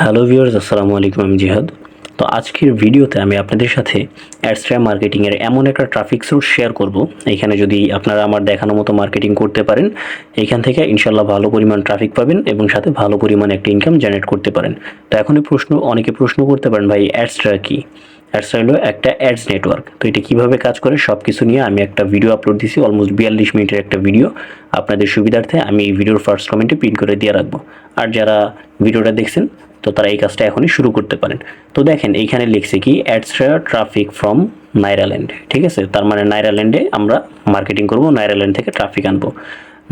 Hello viewers, আসসালামু আলাইকুম, আমি জিহাদ। তো আজকের ভিডিওতে আমি আপনাদের সাথে অ্যাডস্ট্রা মার্কেটিংয়ের এমন একটা ট্রাফিক সোর্স শেয়ার করব। এখানে যদি আপনারা আমার দেখানো মতো মার্কেটিং করতে পারেন, এখান থেকে ইনশাল্লাহ ভালো পরিমাণ ট্রাফিক পাবেন এবং সাথে ভালো পরিমাণ একটা ইনকাম জেনারেট করতে পারেন। তো এখনই প্রশ্ন, অনেকে প্রশ্ন করতে পারেন, ভাই, অ্যাডস্ট্রা কি? অ্যাডস্ট্রা হলো একটা অ্যাডস নেটওয়ার্ক। তো এটা কীভাবে কাজ করে সব কিছু নিয়ে আমি একটা ভিডিও আপলোড দিছি, অলমোস্ট বিয়াল্লিশ মিনিটের একটা ভিডিও। আপনাদের সুবিধার্থে আমি এই ভিডিওর ফার্স্ট কমেন্টে পিন করে দিয়ে রাখব। আর যারা ভিডিওটা দেখছেন তো তারা এই কাজটা এখনই শুরু করতে পারেন। তো দেখেন, এইখানে লিখছে কি অ্যাডস্ট্রা ট্রাফিক ফ্রম নাইরাল্যান্ড ঠিক আছে? তার মানে নাইরাল্যান্ডে আমরা মার্কেটিং করব নাইরাল্যান্ড থেকে ট্রাফিক আনব।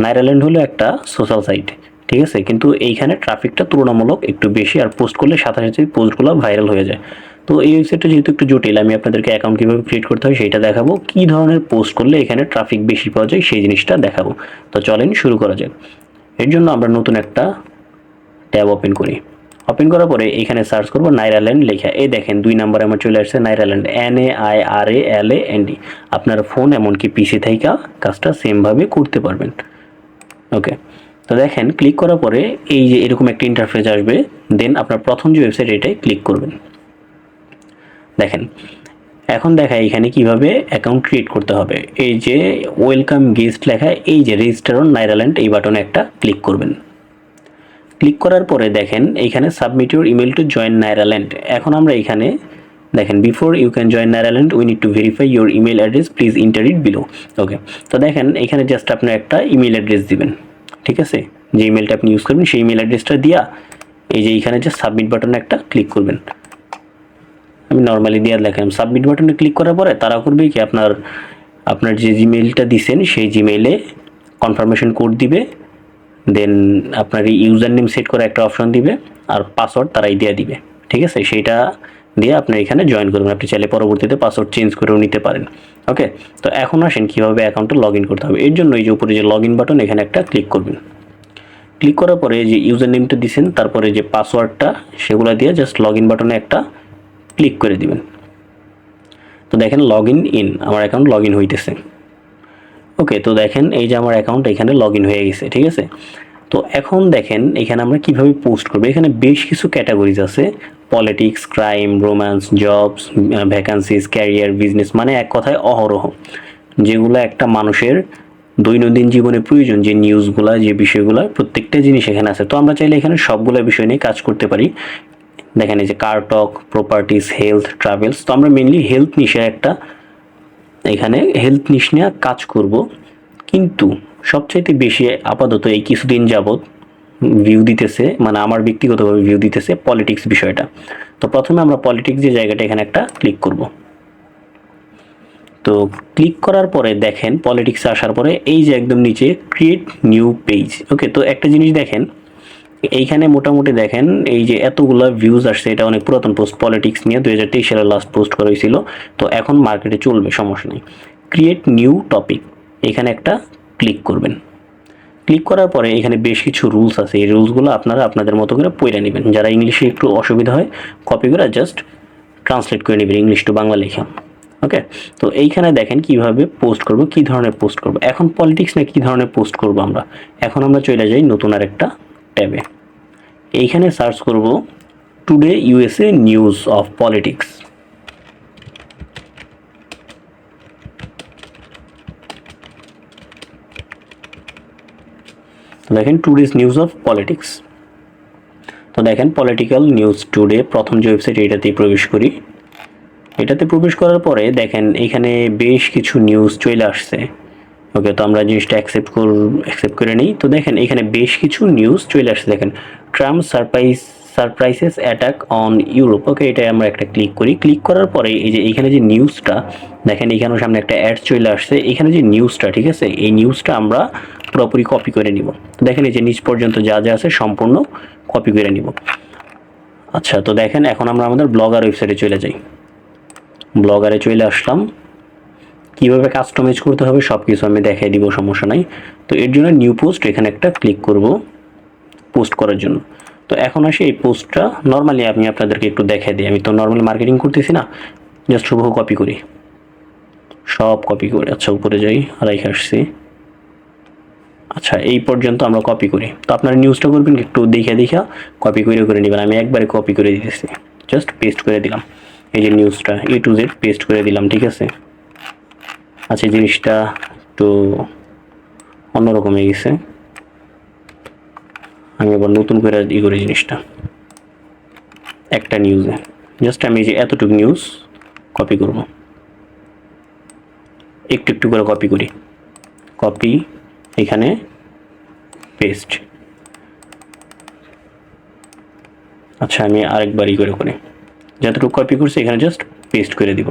নাইরাল্যান্ড হলো একটা সোশ্যাল সাইট ঠিক আছে? কিন্তু এইখানে ট্রাফিকটা তুলনামূলক একটু বেশি আর পোস্ট করলে সাথে সাথে পোস্টগুলো ভাইরাল হয়ে যায়। তো এই ওয়েবসাইটটা যেহেতু একটু জটিল, আমি আপনাদেরকে অ্যাকাউন্ট কীভাবে ক্রিয়েট করতে হয় সেটা দেখাবো। কী ধরনের পোস্ট করলে এখানে ট্রাফিক বেশি পাওয়া যায় সেই জিনিসটা দেখাবো। তো চলেন শুরু করা যাক। এর জন্য আমরা নতুন একটা ট্যাব ওপেন করি। ওপেন করার পরে এখানে সার্চ করব নাইরাল্যান্ড লেখা। এই দেখেন, দুই নম্বরে আমার চলে আসছে Nairaland N A I R A L A N D আপনার ফোন এমনকি পিসি থেকে কাজটা সেমভাবে করতে পারবেন। ওকে তো দেখেন ক্লিক করার পরে এই যে এরকম একটা ইন্টারফেস আসবে দেন আপনার প্রথম যে ওয়েবসাইট এটাই ক্লিক করবেন। দেখেন, এখন দেখা এখানে কীভাবে অ্যাকাউন্ট ক্রিয়েট করতে হবে। এই যে ওয়েলকাম গেস্ট লেখা, এই যে রেজিস্টার অন নাইরাল্যান্ড এই বাটনে একটা ক্লিক করবেন। ক্লিক করার পরে দেখেন এইখানে submit your email to join Nairaland এখন আমরা এখানে দেখেন before you can join Nairaland we need to verify your email address please enter it below okay তো দেখেন এখানে জাস্ট আপনার একটা ইমেল অ্যাড্রেস দিবেন, ঠিক আছে? যে ইমেলটা আপনি ইউজ করবেন, সেই ইমেল অ্যাড্রেসটা দিয়া এই যে এইখানে যে সাবমিট বাটনে একটা ক্লিক করবেন। আমি নর্মালি দিয়ে দেখেন সাবমিট বাটনে ক্লিক করার পরে তারা করবে কি, আপনার আপনার যে জিমেইলটা দিছেন, সেই জিমেইলে কনফার্মেশন কোড দিবে। দেন আপনার ইউজার নেম সেট করে একটা অপশন দিবে আর পাসওয়ার্ড তারাই দিয়ে দিবে। ঠিক আছে? সেইটা দিয়ে আপনি এখানে জয়েন করবেন। আপনি চাইলে পরবর্তীতে পাসওয়ার্ড চেঞ্জ করেও নিতে পারেন। ওকে তো এখন আসেন, কীভাবে অ্যাকাউন্টে লগ ইন করতে হবে? এর জন্য এই যে উপরে যে লগ ইন বাটন এখানে একটা ক্লিক করবেন। ক্লিক করার পরে যে ইউজার নেমটা দিছেন, তারপরে যে পাসওয়ার্ডটা সেগুলো দিয়ে জাস্ট লগ ইন বাটনে একটা ক্লিক করে দিবেন। তো দেখেন লগ ইন ইন আমার অ্যাকাউন্ট লগ ইন হইতেছে। ওকে তো দেখেন, এই যে আমার অ্যাকাউন্ট এখানে লগ ইন হয়ে গেছে। ঠিক আছে? তো এখন দেখেন, এখানে আমরা কীভাবে পোস্ট করব? এখানে বেশ কিছু ক্যাটাগরিজ আছে। Politics crime romance jobs vacancies career business মানে এক কথায় অহরহ। যেগুলো একটা মানুষের দৈনন্দিন জীবনে প্রয়োজন, যে নিউজগুলা যে বিষয়গুলো, প্রত্যেকটা জিনিস এখানে আছে। তো আমরা চাইলে এখানে সবগুলো বিষয় নিয়ে কাজ করতে পারি। দেখেন এই যে কারটক প্রপার্টিস হেলথ ট্রাভেলস তো আমরা মেনলি হেলথ নিশে একটা এখানে হেলথ নিশ নিয়ে কাজ করব। কিন্তু সবচাইতে বেশি আপাতত এই কিছুদিন যাবৎ ভিউ দিতেছে মানে আমার ব্যক্তিগতভাবে ভিউ দিতেছে পলিটিক্স বিষয়টা। তো প্রথমে আমরা পলিটিক্স যে জায়গাটা এখানে একটা ক্লিক করব। তো ক্লিক করার পরে দেখেন পলিটিক্সে আসার পরে এই যে একদম নিচে ক্রিয়েট নিউ পেজ ওকে তো একটা জিনিস দেখেন, এইখানে মোটামুটি দেখেন এই যে এতগুলো ভিউজ আসছে, এটা অনেক পুরাতন পোস্ট পলিটিক্স নিয়ে দু হাজার তেইশ সালে লাস্ট পোস্ট করা হয়েছিল। তো এখন মার্কেটে চলবে, সমস্যা নেই। ক্রিয়েট নিউ টপিক এখানে একটা ক্লিক করবেন। ক্লিক করার পরে এখানে বেশ কিছু রুলস আছে। এই রুলসগুলো আপনারা আপনাদের মতো করে পড়ে নেবেন। যারা ইংলিশে একটু অসুবিধা হয় কপি করে জাস্ট ট্রান্সলেট করে নেবেন ইংলিশ টু বাংলা লেখা। ওকে তো এইখানে দেখেন কীভাবে পোস্ট করব, কি ধরনের পোস্ট করব। এখন পলিটিক্স না কি ধরনের পোস্ট করব আমরা? এখন আমরা চলে যাই নতুন আর একটা ট্যাবে। এইখানে সার্চ করব today USA news of politics দেখেন টুডেজ নিউজ অফ পলিটিক্স তো দেখেন পলিটিক্যাল নিউজ টুডে প্রথম যে ওয়েবসাইট এটাতেই প্রবেশ করি। এটাতে প্রবেশ করার পরে দেখেন, এখানে বেশ কিছু নিউজ চলে আসছে। ওকে, তো আমরা জিনিসটা অ্যাকসেপ্ট কর অ্যাকসেপ্ট করে নিই। তো দেখেন, এখানে বেশ কিছু নিউজ চলে আসছে। দেখেন Trump surprise surprises attack on Europe okay এটা আমরা একটা ক্লিক করি। ক্লিক করার পরে এই যে এখানে যে নিউজটা দেখেন এখানেও সামনে একটা অ্যাড চলে আসছে। এখানে যে নিউজটা ঠিক আছে? এই নিউজটা আমরা পুরোপুরি কপি করে নিব। দেখেন এই যে নিচ পর্যন্ত যা যা আছে সম্পূর্ণ কপি করে নিব। আচ্ছা তো দেখেন এখন আমরা আমাদের ব্লগার ওয়েবসাইটে চলে যাই। ব্লগারে চলে আসলাম। কীভাবে কাস্টমাইজ করতে হবে সব কিছু আমি দেখাই দিব, সমস্যা নাই। তো এর জন্য নিউ পোস্ট এখানে একটা ক্লিক করব পোস্ট করার জন্য। তো এখন আসি এই পোস্টটা। নর্মালি আমি আপনাদেরকে একটু দেখাই দিই। আমি তো নর্মালি মার্কেটিং করতেছি না। জাস্ট হুবহু কপি করি। সব কপি করে। আচ্ছা উপরে যাই। এখানে আসছি। আচ্ছা এই পর্যন্ত আমরা কপি করি। তো আপনারা নিউজটা করবেন একটু দেখে দেখা কপি করে করে নেবেন। আমি একবারে কপি করে দিতেছি। জাস্ট পেস্ট করে দিলাম। এই যে নিউজটা এ টু জেড পেস্ট করে দিলাম, ঠিক আছে? আচ্ছা জিনিসটা একটু অন্যরকম হয়ে গেছে। আমি আবার নতুন করে ই করি জিনিসটা। একটা নিউজে জাস্ট আমি যে এতটুকু নিউজ কপি করব। একটু একটু করে কপি করি। কপি এখানে পেস্ট আচ্ছা আমি আরেকবার ই করে করি। যতটুকু কপি করছি, এখানে জাস্ট পেস্ট করে দিব।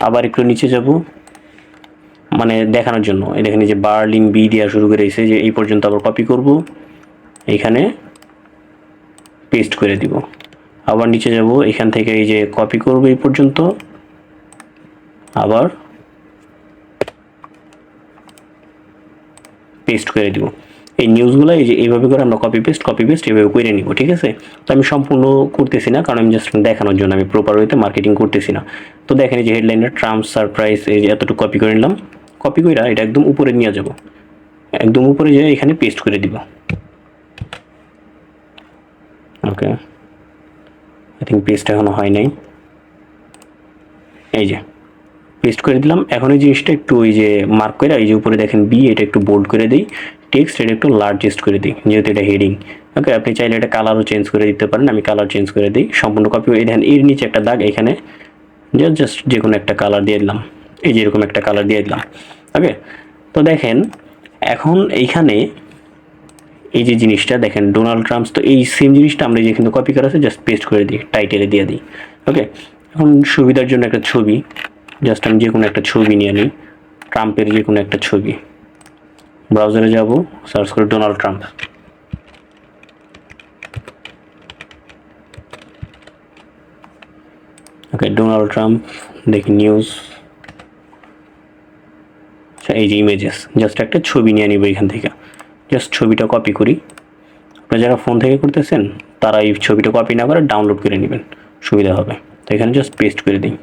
আবার একটু নিচে যাব। মানে দেখানোর জন্য। এই দেখেন যে বার্লিন বি দেওয়া শুরু করেছে যে এই পর্যন্ত আবার কপি করব। এখানে পেস্ট করে দিব। আবার নিচে যাব, এখান থেকে এই যে কপি করব এই পর্যন্ত। আবার পেস্ট করে দিব। এই নিউজগুলো এই যে এইভাবে করে আমরা কপি পেস্ট কপি পেস্ট এইভাবে করে নিব, ঠিক আছে? তো আমি সম্পূর্ণ করতেছি না, কারণ আমি জাস্ট দেখানোর জন্য, আমি প্রপার ওয়েতে মার্কেটিং করতেছি না। তো দেখেন এই যে হেডলাইনটা ট্রাম্প সারপ্রাইজ এই যে এতটুকু কপি করে নিলাম। কপি করে এটা একদম উপরে নিয়ে যাব। একদম উপরে যেয়ে এখানে পেস্ট করে দিব। ওকে। আই থিঙ্ক পেস্ট এখনও হয় নাই এই যে পেস্ট করে দিলাম। এখন এই জিনিসটা একটু ওই যে মার্ক করে, এই যে উপরে দেখেন বি এটা একটু বোল্ড করে দিই। টেক্সট এটা একটু লার্জেস্ট করে দিই, যেহেতু এটা হেডিং ওকে আপনি চাইলে এটা কালারও চেঞ্জ করে দিতে পারেন, আমি কালার চেঞ্জ করে দিই। সম্পূর্ণ কপি এই দেখেন, এর নিচে একটা দাগ এখানে। জাস্ট যে কোনো একটা কালার দিয়ে দিলাম। এই যে এরকম একটা কালার দিয়ে দিলাম। ওকে তো দেখেন, এখন এইখানে এই যে জিনিসটা, দেখেন ডোনাল্ড ট্রাম্পস তো এই সেম জিনিসটা আমরা যে কিন্তু কপি করা আছে জাস্ট পেস্ট করে দিই টাইটেলে দিয়ে দিই ওকে এখন সুবিধার জন্য একটা ছবি জাস্ট আমি যে কোনো একটা ছবি নিয়ে নিই ট্রাম্পের যে কোনো একটা ছবি। ব্রাউজারে যাব সার্চ করে Donald Trump okay Donald Trump দেখি নিউজ আচ্ছা এই যে ইমেজেস জাস্ট একটা ছবি নিয়ে নিব এখান থেকে। জাস্ট ছবিটা কপি করি। আপনারা যারা ফোন থেকে করতেছেন, তারা এই ছবিটা কপি না করে ডাউনলোড করে নেবেন। সুবিধা হবে। তো এখানে জাস্ট পেস্ট করে দিই।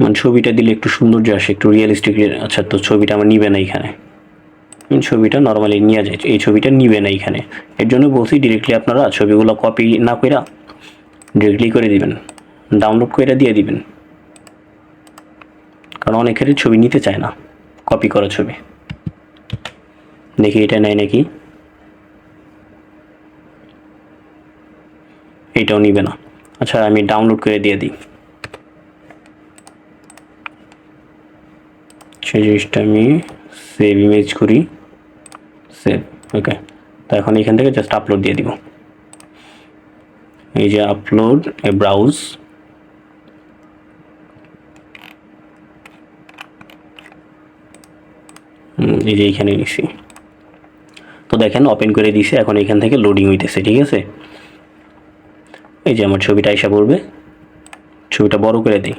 মানে ছবিটা দিলে একটু সৌন্দর্য আসে, একটু রিয়েলিস্টিক আচ্ছা তো ছবিটা আমার নিবে না এখানে। ছবিটা নর্মালি নিয়ে যায় এই ছবিটা নিবে না এখানে। এর জন্য বলছি ডিরেক্টলি আপনারা ছবিগুলো কপি না কইরা ডিরেক্টলি করে দিবেন। ডাউনলোড করে দিয়ে দিবেন। কারণ অনেকেরই ছবি নিতে চায় না। কপি করা ছবি। দেখি এটা নেয় নাকি? এইটাও নিবে না। আচ্ছা আমি ডাউনলোড করে দিয়ে দিই। সেই জিনিসটা আমি সেভ ইমেজ করি। সেভ ওকে তো এখন এখান থেকে জাস্ট আপলোড দিয়ে দিব। এই যে আপলোড এ ব্রাউজ এই যে এইখানে নিছি তো দেখেন ওপেন করে দিছে, এখন এখান থেকে লোডিং হইতেছে, ঠিক আছে? এই যে আমার ছবিটা আইসা পড়বে। ছবিটা বড় করে দিই।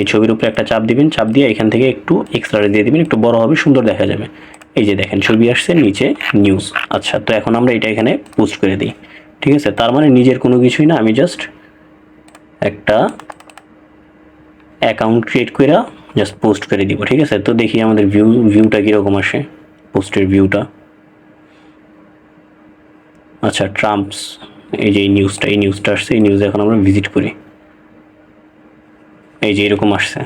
এই ছবির উপরে একটা চাপ দিবেন, চাপ দিয়ে এখান থেকে একটু এক্সট্রা দিয়ে দিবেন, একটু বড় হবে, সুন্দর দেখা যাবে। এই যে দেখেন, ছবি আসছে নিচে নিউজ আচ্ছা তো এখন আমরা এটা এখানে পোস্ট করে দিই, ঠিক আছে? তার মানে নিজের কোনো কিছুই না, আমি জাস্ট একটা অ্যাকাউন্ট ক্রিয়েট করে জাস্ট পোস্ট করে দিব, ঠিক আছে? তো দেখি আমাদের ভিউ ভিউটা কীরকম আসে পোস্টের ভিউটা আচ্ছা ট্রাম্পস এই যে এই নিউজটা এই নিউজটা আসছে, এই নিউজে এখন আমরা ভিজিট করি। এই যে এরকম আসছে,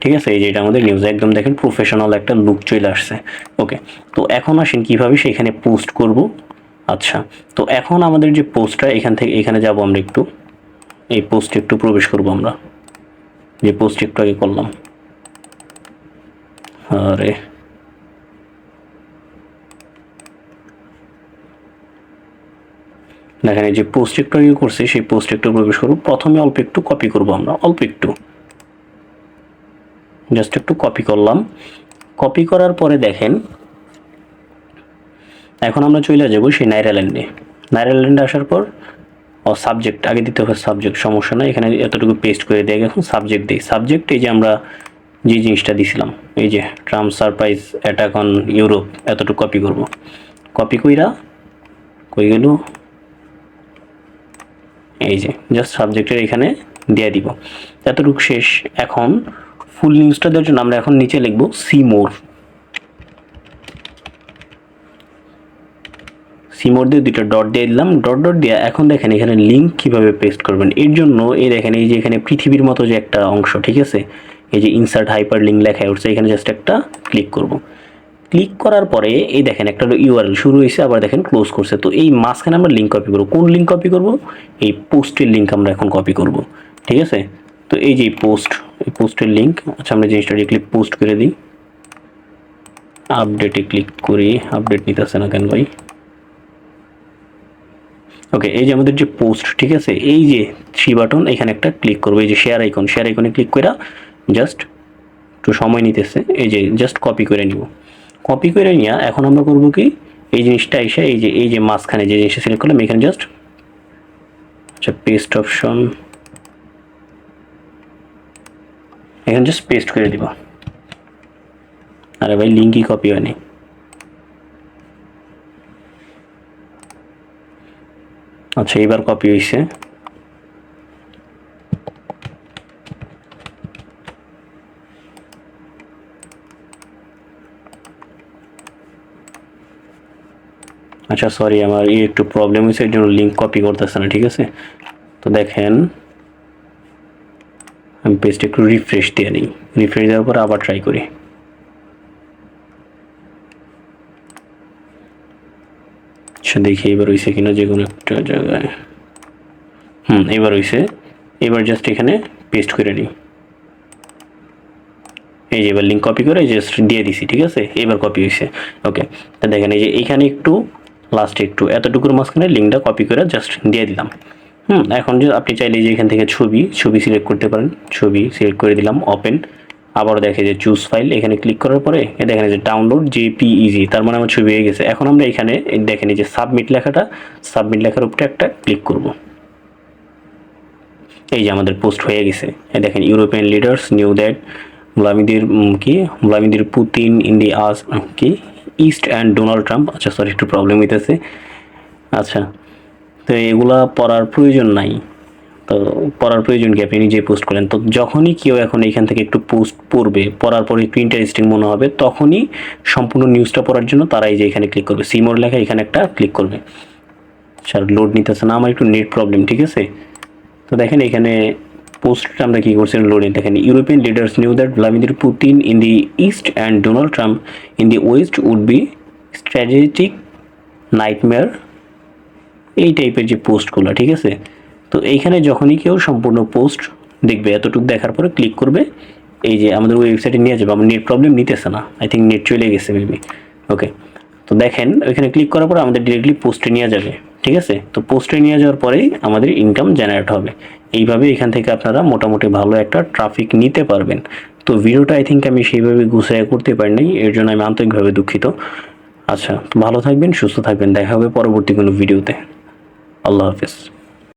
ঠিক আছে? এই যে এটা আমাদের নিউজ একদম দেখেন প্রফেশনাল একটা লুক চলে আসছে। ওকে তো এখন আসেন কীভাবে সেখানে পোস্ট করব? আচ্ছা তো এখন আমাদের যে পোস্টটা এখান থেকে, এখানে যাব আমরা একটু। এই পোস্টে একটু প্রবেশ করব আমরা। যে পোস্ট একটু আগে করলাম। আরে। দেখেন এই যে পোস্ট একটু আগে সেই পোস্ট একটু প্রবেশ করব প্রথমে অল্প একটু কপি করব আমরা, অল্প একটু। জাস্ট একটু কপি করলাম। কপি করার পরে দেখেন, এখন আমরা চলে যাব সেই নাইরাল্যান্ডে নাইরাল্যান্ডে আসার পর, ও সাবজেক্ট আগে দিতে হবে সাবজেক্ট সমস্যা নাই। এখানে এতটুকু পেস্ট করে দিয়ে এখন সাবজেক্ট দিই। সাবজেক্ট এই যে আমরা যে জিনিসটা দিছিলাম, এই যে Trump surprise attack on Europe, এতটুকু কপি করব। কপি কইরা কই গেল? এই যে জাস্ট সাবজেক্টের এখানে দিয়ে দিব। এতটুকু শেষ। এখন ফুল নিউজটা দেওয়ার জন্য আমরা এখন নিচে লিখব সি মোর সিমোর দিয়ে দুটো ডট দিয়ে দিলাম। ডট ডট দিয়ে এখন দেখেন এখানে লিঙ্ক কীভাবে পেস্ট করবেন। এর জন্য এই দেখেন, এই যে এখানে পৃথিবীর মতো যে একটা অংশ, ঠিক আছে? এই যে ইনসার্ট হাইপার লিঙ্ক লেখা উঠছে এখানে জাস্ট একটা ক্লিক করব। ক্লিক করার পরে, এই দেখেন একটা ইউআরএল শুরু হয়েছে, আবার দেখেন ক্লোজ করছে। তো এই মাঝখানে আমরা লিঙ্ক কপি করব। কোন লিঙ্ক কপি করব? এই পোস্টের লিঙ্ক আমরা এখন কপি করব। ঠিক আছে? তো এই যে পোস্ট এই পোস্টের লিঙ্ক আচ্ছা আমরা জিনিসটা ক্লিক পোস্ট করে দিই। আপডেটে ক্লিক করি। আপডেট নিতেছে না কেন ভাই? ওকে এই যে আমাদের যে পোস্ট ঠিক আছে? এই যে থ্রি বাটন এখানে একটা ক্লিক করব। এই যে শেয়ার আইকন শেয়ার আইকনে ক্লিক করে জাস্ট একটু সময় নিতেছে, এই যে জাস্ট কপি করে নিব। কপি করে নিয়ে এখন আমরা করব কি, এই জিনিসটা এসে এই যে এই যে মাঝখানে যে জিনিসটা সিলেক্ট করলাম, এখানে জাস্ট আচ্ছা পেস্ট অপশন এখানে জাস্ট পেস্ট করে দিব। আরে ভাই লিঙ্কই কপি হয়নি। আচ্ছা এবার কপি হয়েছে আচ্ছা সরি আমার এই একটু প্রবলেম হয়েছে এর জন্য লিঙ্ক কপি করতেছে না, ঠিক আছে? তো দেখেন, আমি পেজটা একটু রিফ্রেশ দিয়ে নিই। রিফ্রেশ দেওয়ার পর আবার ট্রাই করি। আচ্ছা দেখি, এবার হয়েছে কিনা যে কোনো একটা জায়গায়। হুম, এবার হয়েছে এবার জাস্ট এখানে পেস্ট করে নিই। এই যে, এবার লিঙ্ক কপি করে জাস্ট দিয়ে দিছি, ঠিক আছে? এবার কপি হয়েছে ওকে তা দেখেন, এই যে এখানে একটু লাস্টে একটু এতটুকুর মাঝখানে লিঙ্কটা কপি করে জাস্ট দিয়ে দিলাম। হুম, এখন যে আপনি চাইলে যে এখান থেকে ছবি ছবি সিলেক্ট করতে পারেন। ছবি সিলেক্ট করে দিলাম ওপেন আবার দেখে যে চুজ ফাইল এখানে ক্লিক করার পরে দেখেন যে ডাউনলোড জেপিইজি তার মানে আমার ছবি হয়ে গেছে। এখন আমরা এখানে দেখেন যে সাবমিট লেখাটা সাবমিট লেখার উপরে একটা ক্লিক করব। এই যে আমাদের পোস্ট হয়ে গেছে। দেখেন European leaders knew that Vladimir কি? Vladimir Putin in the us কি? ইস্ট অ্যান্ড ডোনাল্ড ট্রাম্প আচ্ছা সরি একটু প্রবলেম হইতেছে। আচ্ছা তো এগুলা পড়ার প্রয়োজন নাই। তো পড়ার প্রয়োজন কি? আপনি নিজে পোস্ট করেন। তো যখনই কেউ এখন এখান থেকে একটু পোস্ট পড়বে, পড়ার পরে একটু ইন্টারেস্টিং মনে হবে, তখনই সম্পূর্ণ নিউজটা পড়ার জন্য তারা এই যে এখানে ক্লিক করবে। সিমোর লেখা এখানে একটা ক্লিক করবে। স্যার লোড নিতেছে না, আমার একটু নেট প্রবলেম ঠিক আছে? তো দেখেন এখানে পোস্টটা আমরা কী করছিলাম? লোডে দেখেন। European leaders knew that Vladimir Putin in the east and Donald Trump in the west would be strategic nightmare এই টাইপের যে পোস্টগুলো ঠিক আছে? তো এইখানে যখনই কেউ সম্পূর্ণ পোস্ট দেখবে, এতটুকু দেখার পরে ক্লিক করবে, এই যে আমাদের ওয়েবসাইটে নিয়ে যাবে, আমার নেট প্রবলেম নিতেছে না। আই থিঙ্ক নেট চলে গেছে মেবি ওকে তো দেখেন, ওইখানে ক্লিক করার পরে আমাদের ডিরেক্টলি পোস্টে নিয়ে যাবে। ঠিক আছে? তো পোস্টে নিয়ে যাওয়ার পরেই আমাদের ইনকাম জেনারেট হবে। এইভাবে এখান থেকে আপনারা মোটামুটি ভালো একটা ট্রাফিক নিতে পারবেন। তো ভিডিওটা আই থিঙ্ক আমি সেইভাবে গুছাইয়া করতে পারিনি এর জন্য আমি আন্তরিকভাবে দুঃখিত। আচ্ছা তো ভালো থাকবেন, সুস্থ থাকবেন। দেখা হবে পরবর্তী কোনো ভিডিওতে আল্লাহ হাফেজ।